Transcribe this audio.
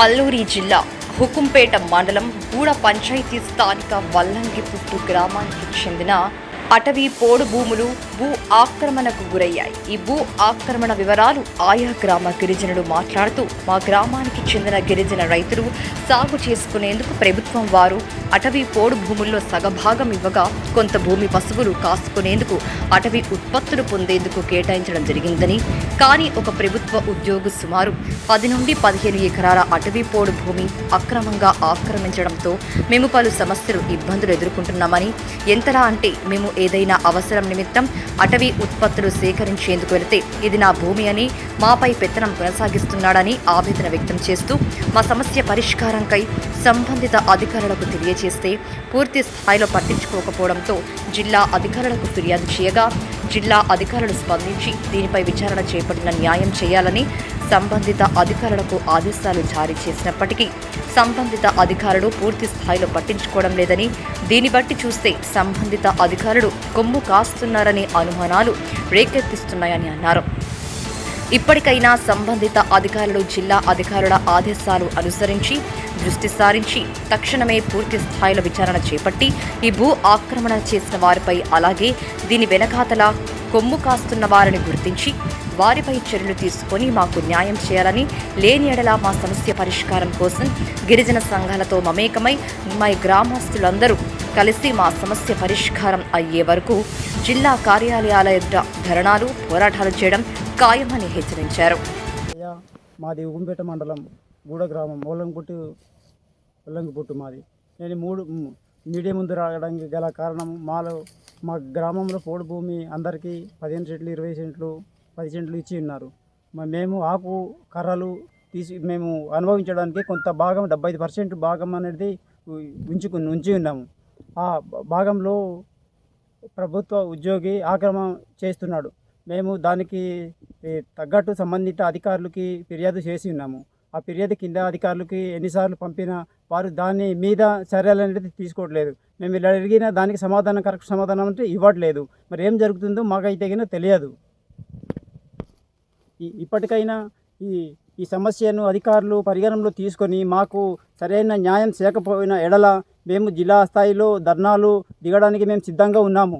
అల్లూరి జిల్లా హుకుంపేట మండలం గూడ పంచాయతీ స్థానిక వల్లంగిపుట్టు గ్రామానికి చెందిన అటవీ పోడు భూములు భూ ఆక్రమణకు గురయ్యాయి. ఈ భూ ఆక్రమణ వివరాలు ఆయా గ్రామ గిరిజనులు మాట్లాడుతూ మా గ్రామానికి చెందిన గిరిజన రైతులు సాగు చేసుకునేందుకు ప్రభుత్వం వారు అటవీ పోడు భూముల్లో సగభాగం ఇవ్వగా కొంత భూమి పశువులు కాసుకునేందుకు అటవీ ఉత్పత్తులు పొందేందుకు కేటాయించడం జరిగిందని. కానీ ఒక ప్రభుత్వ ఉద్యోగి సుమారు పది నుండి పదిహేను ఎకరాల అటవీ పోడు భూమి అక్రమంగా ఆక్రమించడంతో మేము పలు సమస్యలు ఇబ్బందులు ఎదుర్కొంటున్నామని ఎంతలా అంటే మేము ఏదైనా అవసరం నిమిత్తం అటవీ ఉత్పత్తులు సేకరించేందుకు వెళితే ఇది నా భూమి అని మాపై పెత్తనం కొనసాగిస్తున్నాడని ఆవేదన వ్యక్తం చేస్తూ మా సమస్య పరిష్కారంకై సంబంధిత అధికారులకు తెలియజేస్తే పూర్తి స్థాయిలో పట్టించుకోకపోవడంతో జిల్లా అధికారులకు ఫిర్యాదు చేయగా జిల్లా అధికారులు స్పందించి దీనిపై విచారణ చేపట్టిన న్యాయం చేయాలని సంబంధిత అధికారులకు ఆదేశాలు జారీ చేసినప్పటికీ సంబంధిత అధికారులు పూర్తి స్థాయిలో పట్టించుకోవడం లేదని దీన్ని బట్టి చూస్తే సంబంధిత అధికారులు కొమ్ము కాస్తున్నారనే అనుమానాలు రేకెత్తిస్తున్నాయని అన్నారు. ఇప్పటికైనా సంబంధిత అధికారులు జిల్లా అధికారుల ఆదేశాలు అనుసరించి దృష్టి సారించి తక్షణమే పూర్తి స్థాయిలో విచారణ చేపట్టి ఈ భూ ఆక్రమణ చేసిన వారిపై అలాగే దీని వెనకాతల కొమ్ము కాస్తున్న వారిని గుర్తించి వారిపై చర్యలు తీసుకొని మాకు న్యాయం చేయాలని లేని ఎడల మా సమస్య పరిష్కారం కోసం గిరిజన సంఘాలతో మమేకమై మా గ్రామస్తులందరూ కలిసి మా సమస్య పరిష్కారం అయ్యే వరకు జిల్లా కార్యాలయాల ఎదుట ధరణాలు పోరాటాలు చేయడం ఖాయమని హెచ్చరించారు. మాది ఉగుంపేట మండలం గూడ గ్రామం ఓలంగుట్టు ఒల్లంగిపుట్టు మాది. నేను మూడు మీడియా ముందు రావడానికి గల కారణం మాలో మా గ్రామంలో పోడు భూమి అందరికీ పదిహేను సెంట్లు ఇరవై సెంట్లు పది సెంట్లు ఇచ్చి ఉన్నారు. మేము ఆకు కర్రలు తీసి మేము అనుభవించడానికి కొంత భాగం డెబ్బై ఐదు పర్సెంట్ భాగం అనేది ఉంచుకు ఉంచి ఉన్నాము. ఆ భాగంలో ప్రభుత్వ ఉద్యోగి ఆక్రమణ చేస్తున్నాడు. మేము దానికి తగ్గట్టు సంబంధిత అధికారులకి ఫిర్యాదు చేసి ఉన్నాము. ఆ ఫిర్యాదు కింద అధికారులకి ఎన్నిసార్లు పంపినా వారు దాని మీద చర్యలు అనేది తీసుకోవట్లేదు. మేము ఇలా అడిగిన దానికి సమాధానం కరెక్ట్ సమాధానం అంటే ఇవ్వట్లేదు. మరి ఏం జరుగుతుందో మాకైతే గిన తెలియదు. ఇప్పటికైనా ఈ ఈ సమస్యను అధికారులు పరిగణనలో తీసుకొని మాకు సరైన న్యాయం చేయకపోయిన ఎడల మేము జిల్లా స్థాయిలో ధర్నాలు దిగడానికి మేము సిద్ధంగా ఉన్నాము.